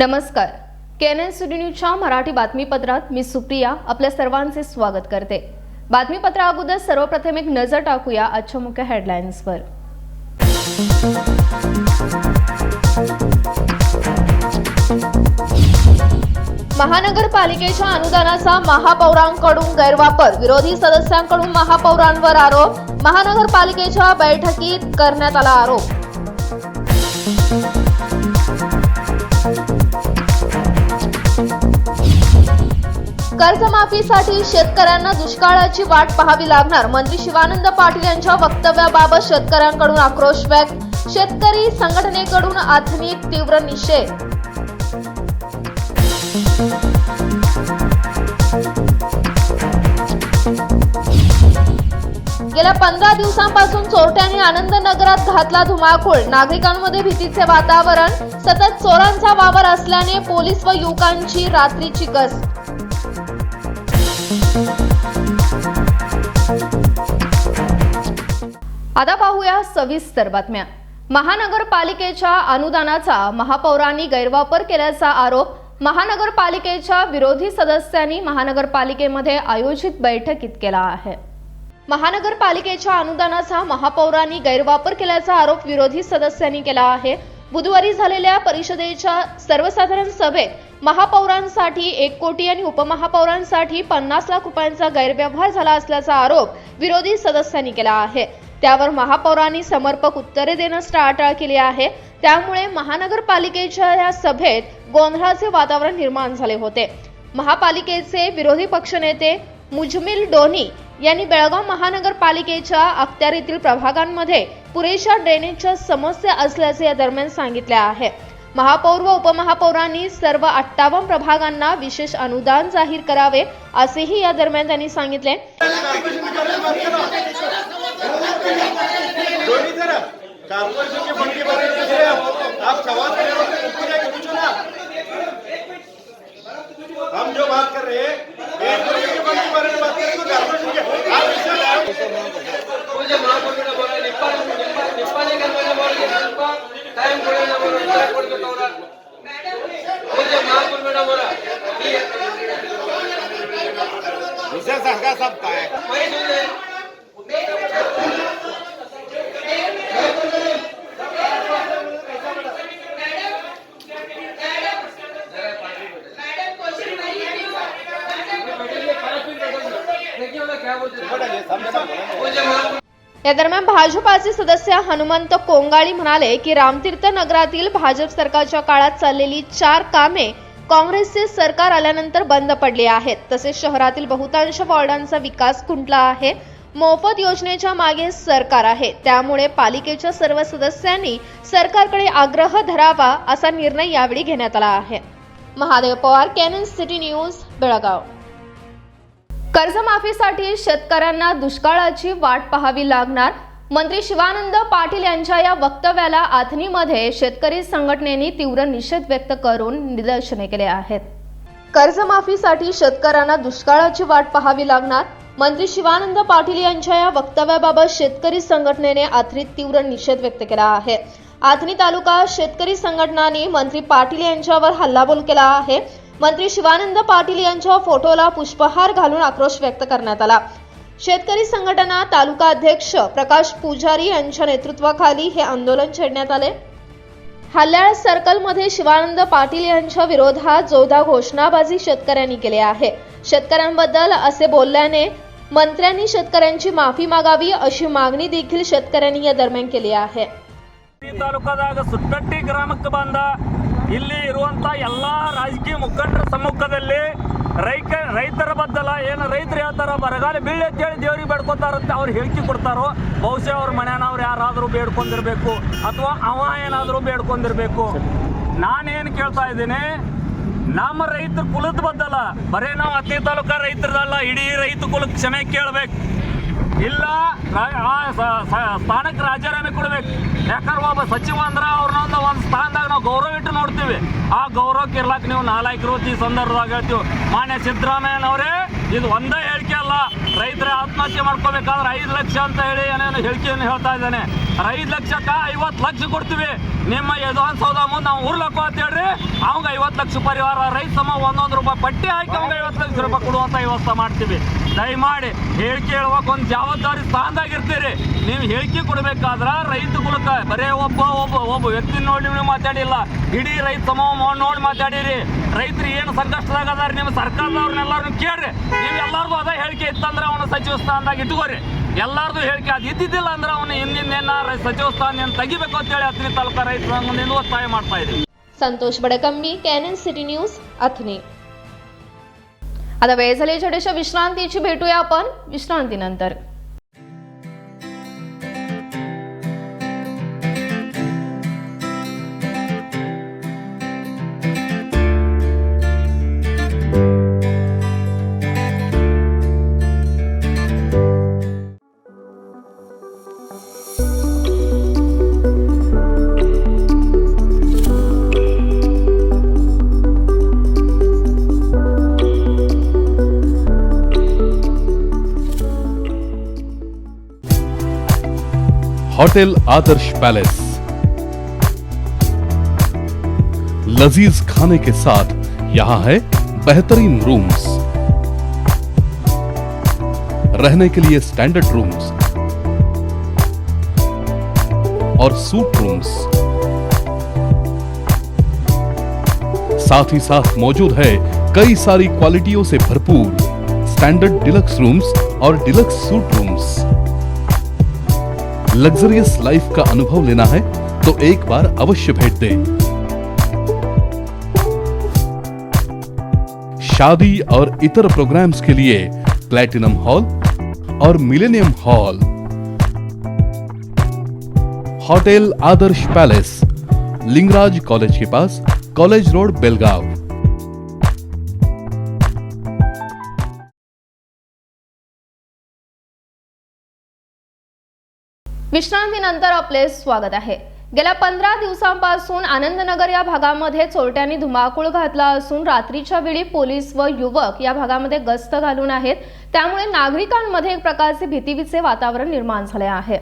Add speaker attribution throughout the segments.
Speaker 1: नमस्कार. KNN city न्यूजच्या मराठी बातमीपत्रात मी सुप्रिया आपल्या सर्वांचे स्वागत करते. बातमीपत्रा अगोदर सर्वप्रथम एक नजर टाकूया आजच्या मुख्य हेडलाईन्सवर महानगरपालिकेच्या अनुदानाचा महापौरांकडून गैरवापर विरोधी सदस्यांकडून महापौरांवर आरोप महानगरपालिकेच्या बैठकीत करण्यात आला आरोप. कर्जमाफीसाठी शेतकऱ्यांना दुष्काळाची वाट पाहावी लागणार. मंत्री शिवानंद पाटील यांच्या वक्तव्याबाबत शेतकऱ्यांकडून आक्रोश व्यक्त. शेतकरी संघटनेकडून आधुनिक तीव्र निषेध. गेल्या पंधरा दिवसांपासून चोरट्यांनी आनंद नगरात घातला धुमाकूळ. नागरिकांमध्ये भीतीचे वातावरण सतत चोरांचा वावर असल्याने पोलीस व युवकांची रात्रीची गस्त आता पाहूया सविस्तर बातम्या. महानगरपालिकेच्या अनुदानाचा महापौरांनी गैरवापर केल्याचा आरोप महानगरपालिकेच्या विरोधी सदस्यांनी महानगरपालिकेमध्ये आयोजित बैठकीत केला आहे. महानगरपालिकेच्या अनुदानाचा महापौरांनी गैरवापर केल्याचा आरोप विरोधी सदस्यांनी केला आहे. बुधवारी झालेल्या परिषदेच्या सर्वसाधारण सभेत महापौरांसाठी एक कोटी आणि उपमहापौरांसाठी पन्नास लाख रुपयांचा गैरव्यवहार झाला असल्याचा आरोप विरोधी सदस्यांनी केला आहे. त्यावर महापौरांनी समर्पक उत्तरे देणं टाळाटाळ केली आहे. त्यामुळे महानगरपालिकेच्या या सभेत गोंधळाचे वातावरण निर्माण झाले होते. महापालिकेचे विरोधी पक्षनेते मुजमिल डोनी यांनी बेळगाव महानगरपालिकेच्या अखत्यारीतील प्रभागांमध्ये पुरेशा ड्रेनेजच्या समस्या असल्याचे या दरम्यान सांगितले आहे. महापौर व उपमहापौरांनी सर्व अठ्ठावन्न प्रभागांना विशेष अनुदान जाहीर करावे असेही या दरम्यान त्यांनी सांगितले.
Speaker 2: दोनों तरफ़. कारपोरेशन के फंड के बारे में पूछ रहे हो आप सवाल कर रहे हो पूछ पूछो ना? हम जो बात कर रहे हैं कारपोरेशन के फंड के बारे में बात करें तो कारपोरेशन के आप इससे लाओ।
Speaker 3: मुझे महापौर ने बोला नेपाल नेपाल ने कर मैंने बोला नेपाल टाइम बोला ना बोला टाइम बोल के
Speaker 2: बोला मुझे महापौर ने
Speaker 3: विशेष सहकार सब का है।
Speaker 1: या दरम्यान भाजपाचे सदस्य हनुमंत कोंगाळी म्हणाले की रामतीर्थ नगरातील भाजप सरकारच्या काळात चाललेली चार कामे काँग्रेसचे सरकार आल्यानंतर बंद पडली आहेत. तसेच शहरातील बहुतांश वॉर्डांचा विकास खुंटला आहे. मोफत योजनेच्या मागे सरकार आहे. त्यामुळे पालिकेच्या सर्व सदस्यांनी सरकारकडे आग्रह धरावा असा निर्णय यावेळी घेण्यात आला आहे. Mahadev Pawar Canon city news Belgaum. कर्जमाफीसाठी शेतकऱ्यांना दुष्काळाची वाट पाहावी लागणार. मंत्री शिवानंद पाटील यांच्या या वक्तव्याला आथणीमध्ये शेतकरी संघटनेने तीव्र निषेध व्यक्त करून निदर्शने केले आहेत. कर्जमाफीसाठी शेतकऱ्यांना दुष्काळाची वाट पाहावी लागणार. मंत्री शिवानंद पाटील यांच्या या वक्तव्याबाबत शेतकरी संघटनेने आथणीत तीव्र निषेध व्यक्त केला आहे. आथणी तालुका शेतकरी संघटनांनी मंत्री पाटील यांच्यावर हल्लाबोल केला आहे. मंत्री शिवानंद पाटील यांच्या फोटोला पुष्पहार घालून आक्रोश व्यक्त करण्यात आला. शेतकरी संघटना तालुका अध्यक्ष प्रकाश पुजारी यांच्या नेतृत्वाखाली हे आंदोलन छेडण्यात आले. हल्ल्याळ सर्कलमध्ये शिवानंद पाटील यांच्या विरोधात जोरदार घोषणाबाजी शेतकऱ्यांनी केली आहे. शेतकऱ्यांबद्दल असे बोलल्याने मंत्र्यांनी शेतकऱ्यांची माफी मागावी अशी मागणी देखील शेतकऱ्यांनी या दरम्यान केली आहे.
Speaker 4: तालुका जागा ग्रामक बांधा ಇಲ್ಲಿ ಇರುವಂತ ಎಲ್ಲಾ ರಾಜಕೀಯ ಮುಖಂಡರ ಸಮ್ಮುಖದಲ್ಲಿ ರೈತ ರೈತರ ಬದ್ದಲ್ಲ ಏನು ರೈತರು ಹೇಳ್ತಾರ ಬರಗಾಲ ಹೇಳಿ ದೇವ್ರಿಗೆ ಬೇಡ್ಕೊತಾರಂತೆ ಅವ್ರು ಹೇಳಿಕೆ ಕೊಡ್ತಾರೋ. ಬಹುಶಃ ಅವ್ರ ಮನೆಯವ್ರು ಯಾರಾದರೂ ಬೇಡ್ಕೊಂಡಿರ್ಬೇಕು, ಅಥವಾ ಅವ ಏನಾದರೂ ಬೇಡ್ಕೊಂಡಿರ್ಬೇಕು. ನಾನೇನು ಕೇಳ್ತಾ ಇದ್ದೀನಿ, ನಮ್ಮ ರೈತರ ಕುಲದ ಬದ್ದಲ್ಲ ಬರೇ ನಾವು ಅತಿ ತಾಲೂಕ ರೈತರದಲ್ಲ, ಇಡೀ ರೈತ ಕುಲಕ್ಕೆ ಕ್ಷಮೆ ಕೇಳ್ಬೇಕು. ಇಲ್ಲ ಆ ಸ್ಥಾನಕ್ಕೆ ರಾಜೀನಾಮೆ ಕೊಡ್ಬೇಕು. ಯಾಕಂದ್ರೆ ಒಬ್ಬ ಸಚಿವ ಅಂದ್ರೆ ಅವ್ರನ್ನೊಂದು ಒಂದು ಸ್ಥಾನದಾಗ ನಾವು ಗೌರವ ಇಟ್ಟು ನೋಡ್ತೀವಿ. ಆ ಗೌರವಕ್ಕೆ ಇರ್ಲಾಕ್ ನೀವು ನಾಲ್ಕರು ಈ ಸಂದರ್ಭದಾಗ ಹೇಳ್ತೀವಿ. ಮಾನ್ಯ ಸಿದ್ದರಾಮಯ್ಯನವರೇ ಇದು ಒಂದೇ ಹೇಳಿಕೆ ಅಲ್ಲ. ರೈತರ ಆತ್ಮಹತ್ಯೆ ಮಾಡ್ಕೋಬೇಕಾದ್ರೆ ಐದು ಲಕ್ಷ ಅಂತ ಹೇಳಿ ಏನೇನು ಹೇಳಿಕೆಯನ್ನು ಹೇಳ್ತಾ ಇದ್ದಾನೆ. ಐದು ಲಕ್ಷಕ್ಕೆ ಐವತ್ತು ಲಕ್ಷ ಕೊಡ್ತೀವಿ. ನಿಮ್ಮ ವಿಧಾನಸೌಧ ಮುಂದೆ ನಾವು ಉರ್ಲಕ್ಕೋ ಅಂತ ಹೇಳ್ರಿ. ಅವಾಗ ಐವತ್ತು ಲಕ್ಷ ಪರಿವಾರ, ರೈತ ಸಮ ಒಂದೊಂದು ರೂಪಾಯಿ ಪಟ್ಟಿ ಹಾಕಿ ಅವಾಗ ಐವತ್ತು ಲಕ್ಷ ರೂಪಾಯಿ ಕೊಡುವಂತ ವ್ಯವಸ್ಥೆ ಮಾಡ್ತೀವಿ. ದಯಮಾಡಿ ಹೇಳಿಕೆ ಹೇಳುವಾಗ ಒಂದು ಜವಾಬ್ದಾರಿ ಸ್ಥಾನದಾಗಿರ್ತೀರಿ. ನೀವು ಹೇಳಿಕೆ ಕೊಡಬೇಕಾದ್ರೆ ರೈತ ಕುಲಕ ಬರೇ ಒಬ್ಬ ಒಬ್ಬ ಒಬ್ಬ ವ್ಯಕ್ತಿ ನೋಡಿ ನೀವು ಮಾತಾಡಿಲ್ಲ. ಇಡೀ ರೈತ ಸಮೂಹ ನೋಡಿ ಮಾತಾಡಿರಿ. ರೈತರು ಏನು ಸಂಕಷ್ಟದಾಗ ಅದಾರ ನಿಮ್ಮ ಸರ್ಕಾರದವ್ರನ್ನೆಲ್ಲರೂ ಕೇಳ್ರಿ. ನೀವು ಎಲ್ಲರಿಗೂ ಅದ ಹೇಳಿಕೆ ಇತ್ತಂದ್ರೆ ಅವನ ಸಚಿವ ಸ್ಥಾನದಾಗ ಇಟ್ಕೋರಿ. ಎಲ್ಲಾರ್ದು ಹೇಳಿಕೆ ಅದು ಇದ್ದಿದ್ದಿಲ್ಲ ಅಂದ್ರೆ ಅವನು ಹಿಂದಿನ ಸಚಿವ ಸ್ಥಾನ ತೆಗಿಬೇಕು ಅಂತೇಳಿ ತಾಲೂಕ ತಾಲೂಕು ರೈತರ ಒತ್ತಾಯ ಮಾಡ್ತಾ ಇದ್ದೀವಿ
Speaker 1: Santosh Badakambi Canon city news Athni आता वेळ झाली छोट्याशा विश्रांतीची. भेटूया आपण विश्रांतीनंतर.
Speaker 5: Hotel Adarsh palace. लजीज खाने के साथ यहाँ है बेहतरीन रूम्स रहने के लिए स्टैंडर्ड रूम्स और सूट रूम्स साथ ही साथ मौजूद है कई सारी क्वालिटियों से भरपूर स्टैंडर्ड डिलक्स रूम्स और deluxe suite rooms luxurious life का अनुभव लेना है तो एक बार अवश्य भेंट दें। शादी और इतर प्रोग्राम्स के लिए प्लैटिनम हॉल और millennium hall hotel Adarsh palace Lingaraj college के पास कॉलेज रोड बेलगांव
Speaker 1: विश्रांतीनंतर आपले स्वागत आहे. गेल्या पंधरा दिवसांपासून आनंदनगर या भागामध्ये चोरट्यांनी धुमाकूळ घातला असून रात्रीच्या वेळी पोलीस व युवक या भागामध्ये गस्त घालून आहेत. त्यामुळे नागरिकांमध्ये एक प्रकारचे भीतीचे वातावरण निर्माण झाले आहे.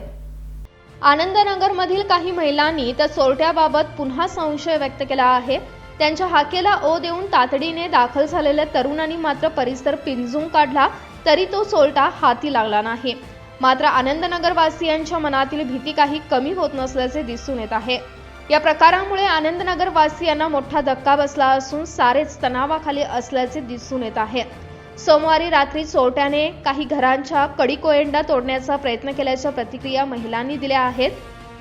Speaker 1: आनंदनगरमधील काही महिलांनी त्या चोरट्याबाबत पुन्हा संशय व्यक्त केला आहे. त्यांच्या हाकेला ओ देऊन तातडीने दाखल झालेल्या तरुणांनी मात्र परिसर पिंजून काढला तरी तो चोरटा हाती लागला नाही. मात्र आनंदनगरवासियांच्या मनातील भीती काही कमी होत नसल्याचे दिसून येत आहे. या प्रकारामुळे आनंदनगरवासियांना मोठा धक्का बसला असून सारेच तणावाखाली असल्याचे दिसून येत आहे. सोमवारी रात्री चोरट्याने काही घरांच्या कडी कोयंडा तोडण्याचा प्रयत्न केल्याच्या प्रतिक्रिया महिलांनी दिल्या आहेत.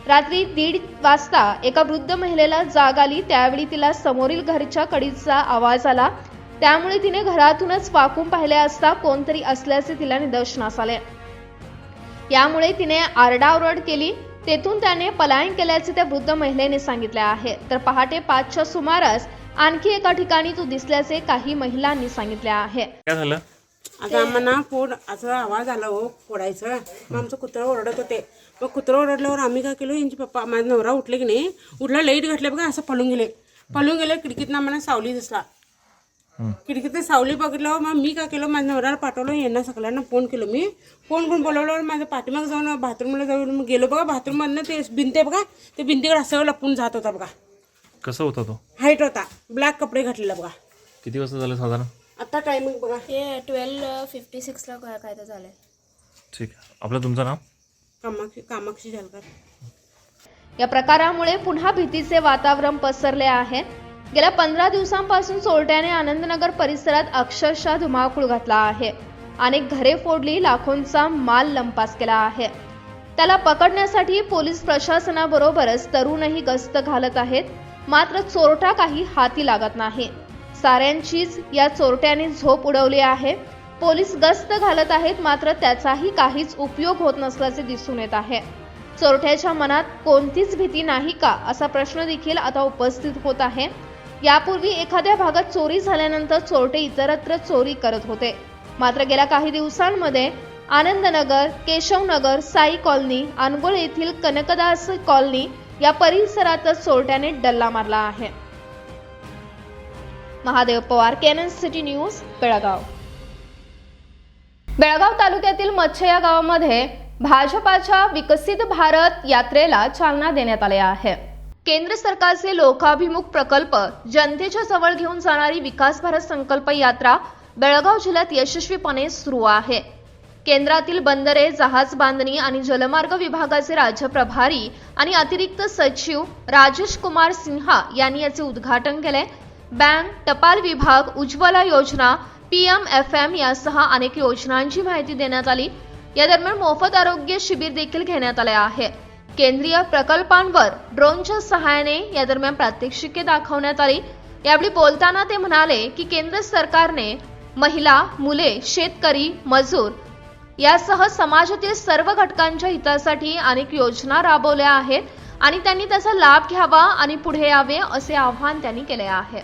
Speaker 1: रात्री दीड वाजता एका वृद्ध महिलेला जाग आली. त्यावेळी तिला समोरील घरच्या कडीचा आवाज आला. त्यामुळे तिने घरातूनच वाकून पाहिले असता कोणतरी असल्याचे तिला निदर्शनास आले. यामुळे तिने आरडाओरड केली. तेथून त्याने पलायन केल्याचे त्या वृद्ध महिलेने सांगितले आहे. तर पहाटे पाचच्या सुमारास आणखी एका ठिकाणी तो दिसल्याचे काही महिलांनी सांगितले आहे.
Speaker 4: काय झालं?
Speaker 6: आता आम्हाला पोड असं आवाज आला हो फोडायचं. मग आमचं कुत्रं ओरडत होते. मग कुत्रं ओरडल्यावर आम्ही काय केलो? यांचे पप्पा माझा नवरा उठले की नाही? उठला लाइट घातले बघा असं पळून गेले. पळून गेले खिडकीतनं आम्हाला सावली दिसला. खिडकीतनं सावली बघितलं मग मी काय केलं माझ्या नवऱ्याला पाठवलं यांना सगळ्यांना फोन केलो मी. फोन करून बोलवल्यावर माझं पाठीमाग जाऊन बाथरूमला जाऊन मग गेलो बघा. बाथरूममधनं ते भिंत आहे बघा ते भिंतीकडे असं लपून जात होता बघा.
Speaker 7: कसं होता तो?
Speaker 6: हाईट होता. ब्लॅक कपडे घातलेला बघा.
Speaker 7: किती वाजता झालं साधारण?
Speaker 6: आता टायमिंग बघा.
Speaker 8: ते ट्वेल्व फिफ्टी सिक्सला काय काय तर झालंय.
Speaker 7: ठीक आहे. आपलं तुमचं नाव?
Speaker 6: कामाक्षी कामाक्षी झालकर
Speaker 1: या प्रकारामुळे पुन्हा भीतीचे वातावरण पसरले आहे. गेल्या पंधरा दिवसांपासून चोरट्याने आनंदनगर परिसरात अक्षरशः धुमाकूळ घातला आहे. अनेक घरे फोडली लाखोंचा माल लंपास केला आहे. त्याला पकडण्यासाठी पोलीस प्रशासनाबरोबरच तरुणही गस्त घालत आहेत. मात्र चोरटा काही हाती लागत नाही. साऱ्यांचीच या चोरट्याने झोप उडवली आहे. पोलीस गस्त घालत आहेत मात्र त्याचाही काहीच उपयोग होत नसल्याचे दिसून येत आहे. चोरट्याच्या मनात कोणतीच भीती नाही का? असा प्रश्न देखील आता उपस्थित होत आहे. यापूर्वी एखाद्या भागात चोरी झाल्यानंतर चोरटे इतरत्र चोरी करत होते. मात्र गेल्या काही दिवसांमध्ये आनंदनगर केशवनगर साई कॉलनी अनगोळ येथील कनकदास कॉलनी या परिसरातच चोरट्याने डल्ला मारला आहे. Mahadev Pawar Canon city news Belgaum. Belgaum तालुक्यातील मच्छ या गावामध्ये भाजपाच्या विकसित भारत यात्रेला चालना देण्यात आली आहे. केंद्र सरकारचे लोकाभिमुख प्रकल्प जनतेच्या जवळ घेऊन जाणारी विकास भारत संकल्प यात्रा बेळगाव जिल्ह्यात यशस्वीपणे सुरू आहे. केंद्रातील बंदरे जहाज बांधणी आणि जलमार्ग विभागाचे राज्य प्रभारी आणि अतिरिक्त सचिव राजेश कुमार सिन्हा यांनी याचे उद्घाटन केले. बँक टपाल विभाग उज्ज्वला योजना पीएम एफ एम यासह अनेक योजनांची माहिती देण्यात आली. या दरम्यान मोफत आरोग्य शिबिर देखील घेण्यात आले आहे. केंद्रीय प्रकल्पांवर ड्रोनच्या सहाय्याने या दरम्यान प्रात्यक्षिके दाखवण्यात आली. यावेळी बोलताना ते म्हणाले की केंद्र सरकारने महिला मुले शेतकरी मजूर यासह समाजातील सर्व घटकांच्या हितासाठी अनेक योजना राबवल्या आहेत आणि त्यांनी त्याचा लाभ घ्यावा आणि पुढे यावे असे आवाहन त्यांनी केले आहे.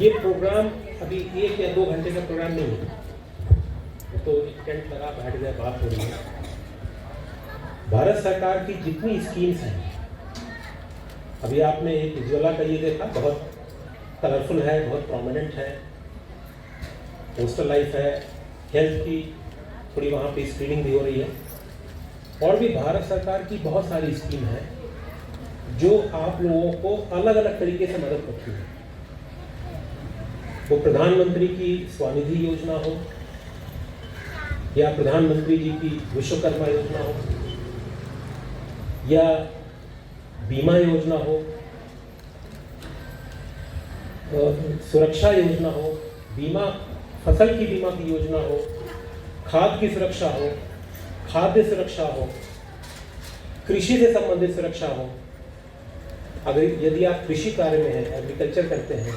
Speaker 9: ये प्रोग्राम अभी एक या दो घंटे का प्रोग्राम नहीं है। तो टेंट लगा, बैठ गए बात हो रही है। भारत सरकार की जितनी स्कीम्स हैं, अभी आपने एक उज्ज्वला का ये देखा, बहुत कलरफुल है, बहुत प्रोमिनेंट है। पोस्टल लाइफ है हेल्थ की थोड़ी वहाँ पे स्क्रीनिंग भी हो रही है। और भी भारत सरकार की बहुत सारी स्कीम है, जो आप लोगों को अलग अलग तरीके से मदद करती है। वो प्रधानमंत्री की स्वनिधि योजना हो, या प्रधानमंत्री जी की विश्वकर्मा योजना हो, या बीमा योजना हो सुरक्षा योजना हो, बीमा, फ़सल की बीमा की योजना हो, खाद की सुरक्षा हो, खाद्य सुरक्षा हो, कृषि से संबंधित सुरक्षा हो। अगर यदि आप कृषि कार्य में हैं एग्रीकल्चर करते हैं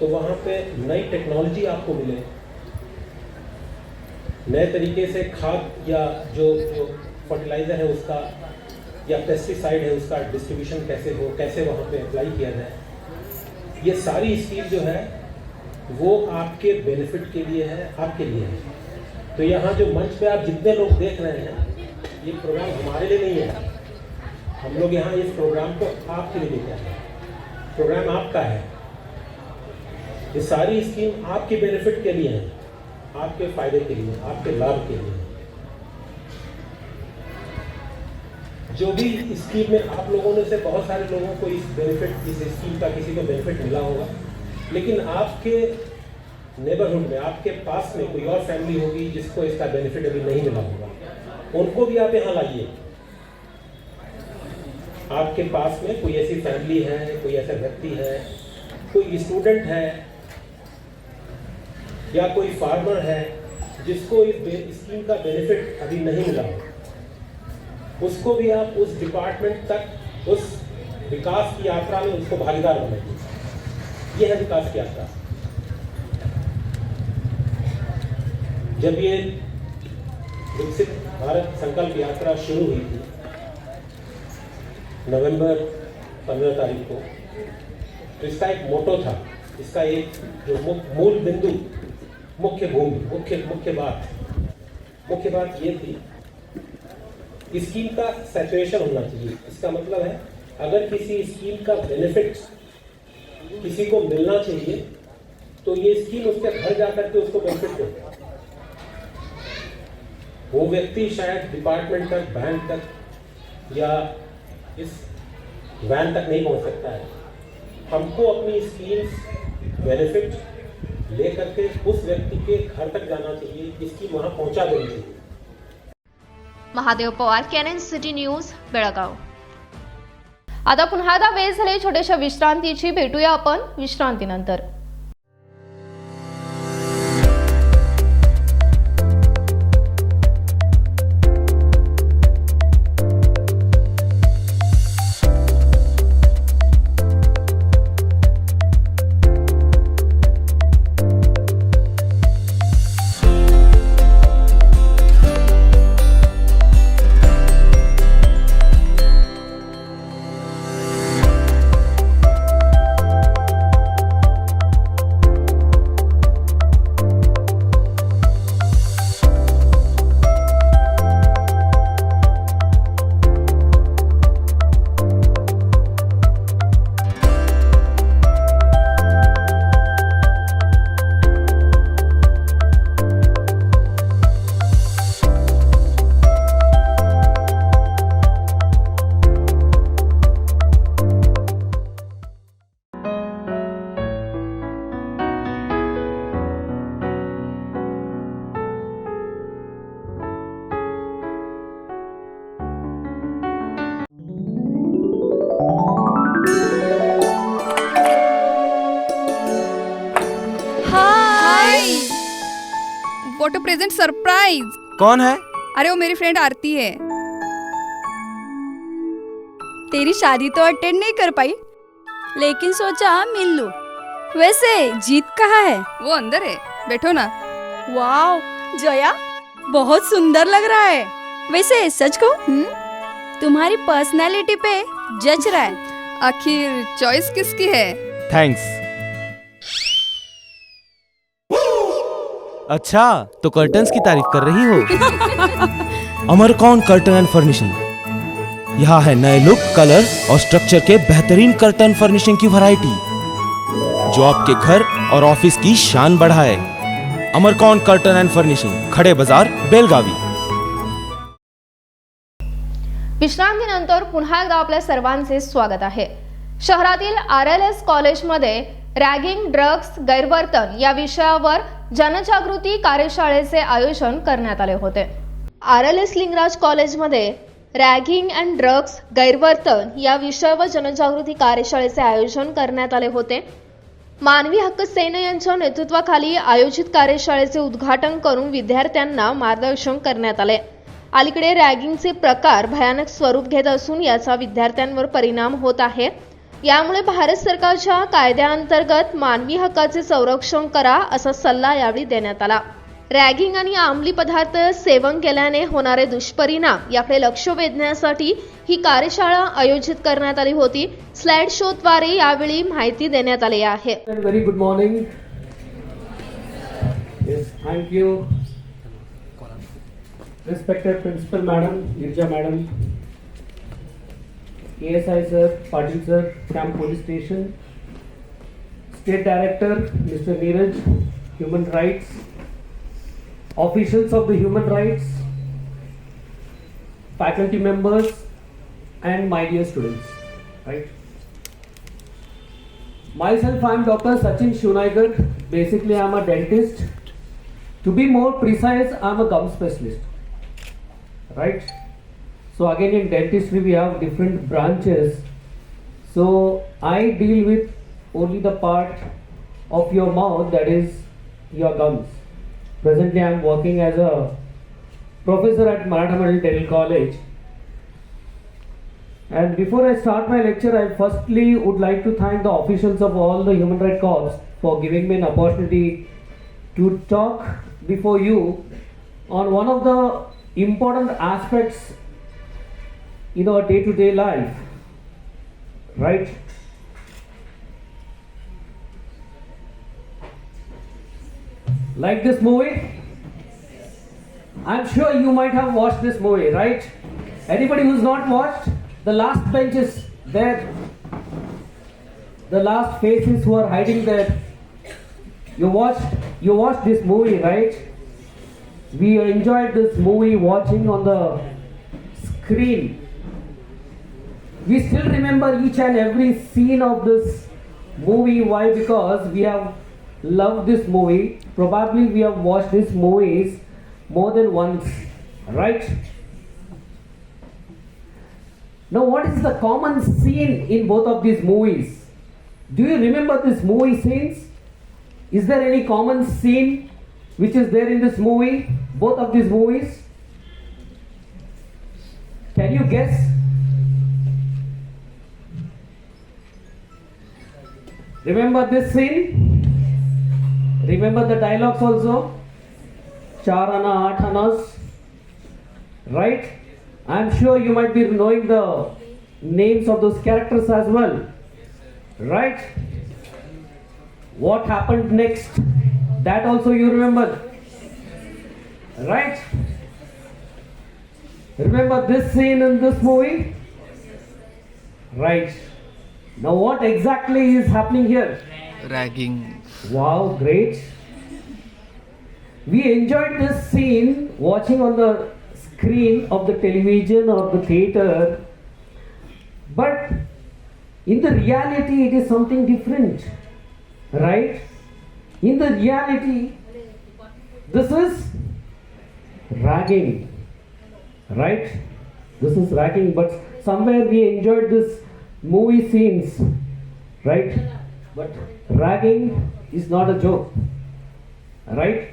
Speaker 9: तो वहाँ पे नई टेक्नोलॉजी आपको मिले। नए तरीके से खाद या जो जो फर्टिलाइज़र है उसका या पेस्टिसाइड है उसका डिस्ट्रीब्यूशन कैसे हो, कैसे वहाँ पे अप्लाई किया जाए। ये सारी स्कीम जो है, वो आपके बेनिफिट के लिए है, आपके लिए है। तो यहाँ जो मंच पे आप जितने लोग देख रहे हैं, ये प्रोग्राम हमारे लिए नहीं है। हम लोग यहाँ इस प्रोग्राम को आपके लिए आए हैं। प्रोग्राम आपका है। ये सारी स्कीम आपके बेनिफिट के लिए है, आपके फ़ायदे के लिए, आपके लाभ के लिए जो भी स्कीम में आप लोगों में से बहुत सारे लोगों को इस बेनिफिट इस स्कीम का किसी को बेनिफिट मिला होगा, लेकिन आपके नेबरहुड में, आपके पास में कोई और फैमिली होगी जिसको इसका बेनिफिट अभी नहीं मिला होगा, उनको भी आप यहाँ लाइए। आपके पास में कोई ऐसी फैमिली है, कोई ऐसा व्यक्ति है, कोई स्टूडेंट है या कोई फार्मर है जिसको इस स्कीम का बेनिफिट अभी नहीं मिला उसको भी आप उस डिपार्टमेंट तक, उस विकास की यात्रा में उसको भागीदार बनाइए। ये है विकास की यात्रा। जब ये विकसित भारत संकल्प यात्रा शुरू हुई थी, नवंबर पंद्रह तारीख को तो इसका एक मोटो था, इसका एक जो मूल बिंदु मुख्य भूमि, मुख्य मुख्य बात। मुख्य बात ये थी, स्कीम का सैचुरेशन होना चाहिए। इसका मतलब है, अगर किसी स्कीम का बेनिफिट किसी को मिलना चाहिए तो ये स्कीम उसके घर जाकर के उसको बेनिफिट दे वो व्यक्ति शायद डिपार्टमेंट तक बैंक तक, या इस वैन तक नहीं पहुँच सकता है। हमको अपनी स्कीम्स बेनिफिट लेकर के उस व्यक्ति के घर तक जाना चाहिए इसकी वहां पहुंचा देनी चाहिए।
Speaker 1: Mahadev Pawar Canon city news Belgaum. आता पुन्हा एकदा वेळ झाली छोट्याशा विश्रांतीची. भेटूया आपण विश्रांतीनंतर.
Speaker 10: प्रेजेंट सरप्राइज़
Speaker 3: कौन है?
Speaker 10: अरे वो मेरी फ्रेंड आरती है।
Speaker 8: तेरी शादी तो अटेंड नहीं कर पाई लेकिन सोचा मिल लूँ। वैसे जीत कहाँ है?
Speaker 10: वो अंदर है। बैठो ना।
Speaker 8: वाओ जया बहुत सुंदर लग रहा है। वैसे सच कहूँ तुम्हारी पर्सनालिटी पे जज रहा है।
Speaker 10: आखिर चॉइस किसकी है?
Speaker 3: थैंक्स अच्छा तो कर्टन्स की तारीफ़ कर रही हो? अमरकौन कर्टन एंड फर्निशिंग यहाँ है नए लुक कलर और स्ट्रक्चर के बेहतरीन कर्टन फर्निशिंग की वैरायटी जो आपके घर और ऑफ़िस की शान बढ़ाए। अमरकॉन कर्टन एंड फर्निशिंग खड़े बाज़ार बेलगावी।
Speaker 1: विश्रांतीनंतर पुन्हा एकदा आपल्या सर्वांचे स्वागत आहे. शहरातील आर एल एस कॉलेजमध्ये रॅगिंग ड्रग्स गैरवर्तन या विषयावर जनजागृती कार्यशाळेचे आयोजन करण्यात आले होते. आर एल एस लिंगराज कॉलेजमध्ये रॅगिंग अँड ड्रग्स गैरवर्तन या विषयावर जनजागृती कार्यशाळेचे आयोजन करण्यात आले होते. मानवी हक्क सेना यांच्या नेतृत्वाखाली आयोजित कार्यशाळेचे उद्घाटन करून विद्यार्थ्यांना मार्गदर्शन करण्यात आले. अलीकडे रॅगिंगचे प्रकार भयानक स्वरूप घेत असून याचा विद्यार्थ्यांवर परिणाम होत आहे. यामुळे भारत सरकारच्या कायद्याअंतर्गत मानवी हक्काचे संरक्षण करा असा सल्ला यावेळी देण्यात आला. रॅगिंग आणि अंमली पदार्थ सेवन केल्याने होणारे दुष्परिणाम याकडे लक्ष वेधण्यासाठी ही कार्यशाळा आयोजित करण्यात आली होती. स्लाइड शोद्वारे यावेळी माहिती देण्यात आली आहे.
Speaker 11: Very good morning thank you respected principal madam Girija madam ASI Sir, Patil Sir, Camp Police Station, State Director, Mr. Neeraj, Human Rights, officials of the Human Rights, faculty members, and my dear students, right? Myself, I am Dr. Sachin Shunaigar. Basically, I am a dentist. To be more precise, I am a gum specialist. Right? So, again, in dentistry, we have different branches. So, I deal with only the part of your mouth that is your gums. Presently, I am working as a professor at Maratha Dental College. And before I start my lecture, I firstly would like to thank the officials of all the Human Rights Corps for giving me an opportunity to talk before you on one of the important aspects in our day to day life. Right? Like this movie? I'm sure you might have watched this movie, right? Anybody who's not watched? The last bench is there. The last faces who are hiding there. You watched you watched this movie, right? We enjoyed this movie watching on the screen. We still remember each and every scene of this movie. Why? Because we have loved this movie. Probably we have watched these movies more than once, right? Now, what is the common scene in both of these movies? Do you remember these movie scenes? Is there any common scene which is there in this movie? Both of these movies? Can you guess? Remember this scene? Remember the dialogues also? Charana Athanas. Right? I'm sure you might be knowing the names of those characters as well. Right? What happened next? That also you remember. Right? Remember this scene in this movie? Right. Now, what exactly is happening here?
Speaker 3: Ragging.
Speaker 11: Wow, great. We enjoyed this scene watching on the screen of the television or the theater, but in the reality, it is something different, right? In the reality, this is ragging, right? This is ragging, but somewhere we enjoyed this movie scenes, right? But ragging is not a joke, right?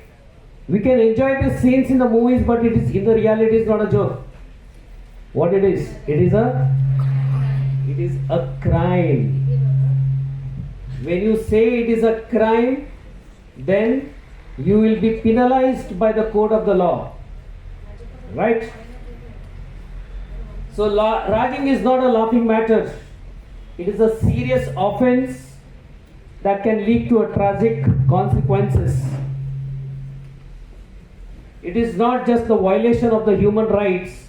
Speaker 11: We can enjoy the scenes in the movies, but it is in the reality it's not a joke. What it is? It is a it is a crime. When you say it is a crime, then you will be penalized by the code of the law. Right? So la- ragging is not a laughing matter. It is a serious offense that can lead to a tragic consequences. It is not just the violation of the human rights,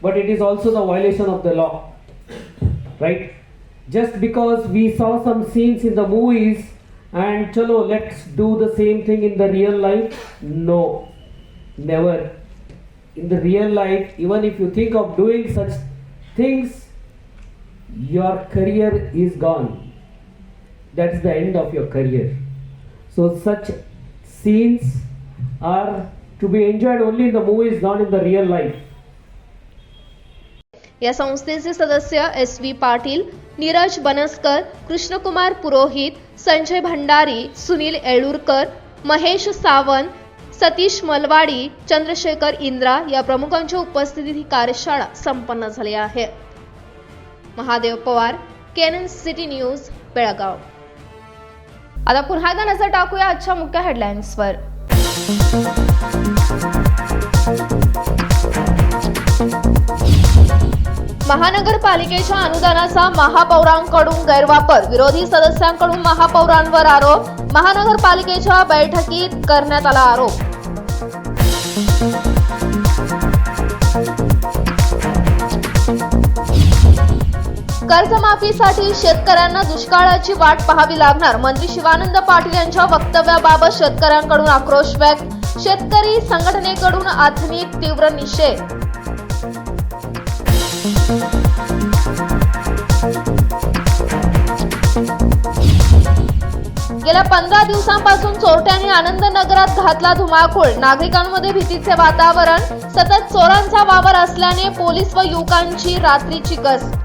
Speaker 11: but it is also the violation of the law. Right? Just because we saw some scenes in the movies and chalo, let's do the same thing in the real life. No, never. In the real life, even if you think of doing such things, your career is gone. That's the end of your career. So, such scenes are to be enjoyed only in the movies, not in the real life.
Speaker 1: या संस्थेचे सदस्य S V Patil Neeraj Bansakar Krishnakumar Purohit Sanjay Bhandari Sunil Yelurkar Mahesh Sawant Satish Malwadi Chandrashekhar Indra या प्रमुखांच्या उपस्थितीत ही कार्यशाळा संपन्न झाली आहे Mahadev Pawar Canon city news Belgaum. आता पुन्हा एकदा नजर टाकूया आजच्या मुख्य हेडलाईन्सवर महानगरपालिकेच्या अनुदानाचा महापौरांकडून गैरवापर विरोधी सदस्यांकडून महापौरांवर आरोप महानगरपालिकेच्या बैठकीत करण्यात आला आरोप. कर्जमाफीसाठी शेतकऱ्यांना दुष्काळाची वाट पाहावी लागणार. मंत्री शिवानंद पाटील यांच्या वक्तव्याबाबत शेतकऱ्यांकडून आक्रोश व्यक्त. शेतकरी संघटनेकडून आधुनिक तीव्र निषेध. गेल्या पंधरा दिवसांपासून चोरट्यांनी आनंद नगरात घातला धुमाकूळ. नागरिकांमध्ये भीतीचे वातावरण सतत चोरांचा वावर असल्याने पोलीस व युवकांची रात्रीची गस्त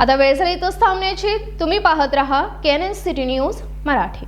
Speaker 1: आता वेळ झाली इथंच थांबण्याची. तुम्ही पाहत रहा Canon city news Marathi.